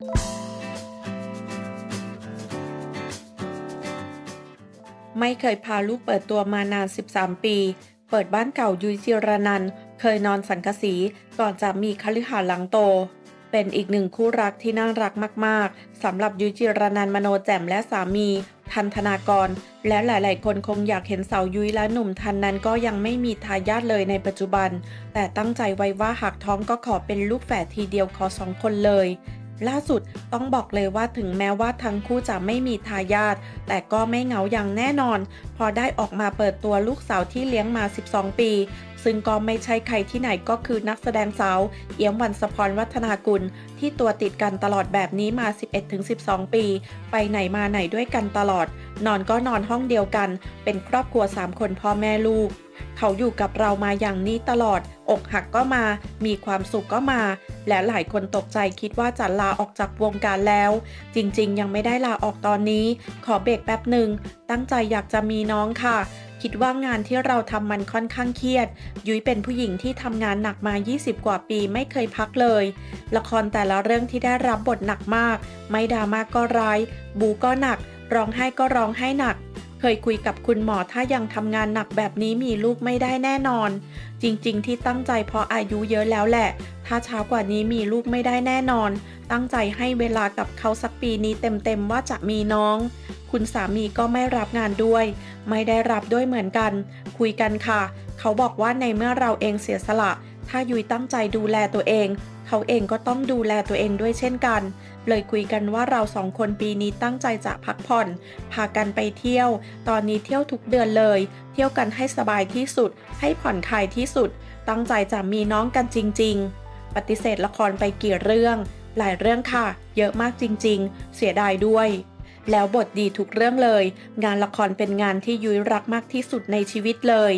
ไม่เคยพาลูกเปิดตัวมานาน 13 ปี เปิดบ้านเก่ายุยจิรนัน เคยนอนสังกะสีก่อนจะมีคฤหาสน์หลังโต เป็นอีกหนึ่งคู่รักที่น่ารักมาก ๆ สำหรับยุยจิรนันมโนแจ่มและสามี ทันธนากร และหลาย ๆ คนคงอยากเห็นสาวยุ้ยและหนุ่มทันนั้นก็ยังไม่มีทายาทเลยในปัจจุบัน แต่ตั้งใจไว้ว่าหากท้องก็ขอเป็นลูกแฝดทีเดียวขอสองคนเลย ล่าสุดต้องบอกเลยว่าถึงแม้ว่าทั้งคู่จะไม่มีทายาทแต่ก็ไม่เหงาอย่างแน่นอน พอได้ออกมาเปิดตัวลูกสาวที่เลี้ยงมา 12 ปี ซึ่งก็ไม่ใช่ใครที่ไหนก็คือนักแสดงสาว เอี่ยมวันสพรวัฒนากุล ที่ตัวติดกันตลอดแบบนี้มา 11-12 ปี ไปไหนมาไหนด้วยกันตลอด นอนก็นอนห้องเดียวกัน เป็นครอบครัว 3 คนพ่อแม่ลูก เขาอยู่กับเรามาอย่างนี้ตลอด อกหักก็มา มีความสุขก็มา และหลายคนตกใจคิดว่าจะลาออกจากวงการแล้ว จริงๆ ยังไม่ได้ลาออกตอนนี้ ขอเบรกแป๊บหนึ่ง ตั้งใจอยากจะมีน้องค่ะคิดว่างานที่เราทำมันค่อนข้างเครียด ยุ้ยเป็นผู้หญิงที่ทำงานหนักมา 20 กว่าปีไม่เคยพักเลย ละครแต่ละเรื่องที่ได้รับบทหนักมาก ไม่ดราม่าก็ร้าย บูก็หนัก ร้องไห้ก็ร้องไห้หนัก เคยคุยกับคุณหมอถ้ายังทำงานหนักแบบนี้มีลูกไม่ได้แน่นอน จริงๆ ที่ตั้งใจเพราะอายุเยอะแล้วแหละ ถ้าช้ากว่านี้มีลูกไม่ได้แน่นอน ตั้งใจให้เวลากับเขาสักปีนี้เต็มๆว่าจะมีน้อง คุณสามีก็ไม่รับงานด้วย ไม่ได้รับด้วยเหมือนกัน คุยกันค่ะ เขาบอกว่าในเมื่อเราเองเสียสละ ถ้ายุยตั้งใจดูแลตัวเอง เขาเองก็ต้องดูแลตัวเองด้วยเช่นกัน เลยคุยกันว่าเราสองคนปีนี้ตั้งใจจะพักผ่อน พากันไปเที่ยว ตอนนี้เที่ยวทุกเดือนเลย เที่ยวกันให้สบายที่สุด ให้ผ่อนคลายที่สุด ตั้งใจจะมีน้องกันจริง ๆ ปฏิเสธละครไปกี่เรื่อง หลายเรื่องค่ะ เยอะมากจริง ๆ เสียดายด้วย แล้วบทดีทุกเรื่องเลย งานละครเป็นงานที่ยุ้ยรักมากที่สุดในชีวิตเลย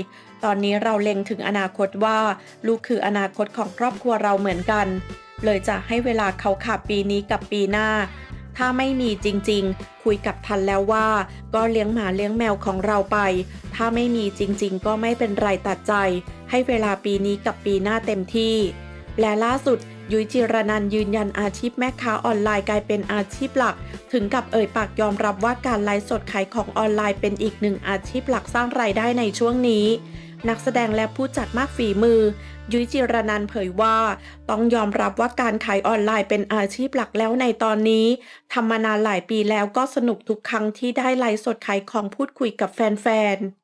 ตอนนี้เราเล็งถึงอนาคตว่า ลูกคืออนาคตของครอบครัวเราเหมือนกัน เลยจะให้เวลาเขาขับปีนี้กับปีหน้า ถ้าไม่มีจริงๆ คุยกับทันแล้วว่า ก็เลี้ยงหมาเลี้ยงแมวของเราไป ถ้าไม่มีจริงๆ ก็ไม่เป็นไรตัดใจ ให้เวลาปีนี้กับปีหน้าเต็มที่ และล่าสุด ยุ้ยจิรนันยืนยันอาชีพแม่ค้าออนไลน์กลายเป็นอาชีพหลัก ถึงกับเอ่ยปากยอมรับว่าการไลฟ์สดขายของออนไลน์เป็นอีกหนึ่งอาชีพหลักสร้างรายได้ในช่วงนี้ นักแสดงและผู้จัดมากฝีมือ ยุ้ยจิรนันเผยว่า ต้องยอมรับว่าการขายออนไลน์เป็นอาชีพหลักแล้วในตอนนี้ทำมานานหลายปีแล้วก็สนุกทุกครั้งที่ได้ไลฟ์สดขายของพูดคุยกับแฟนๆ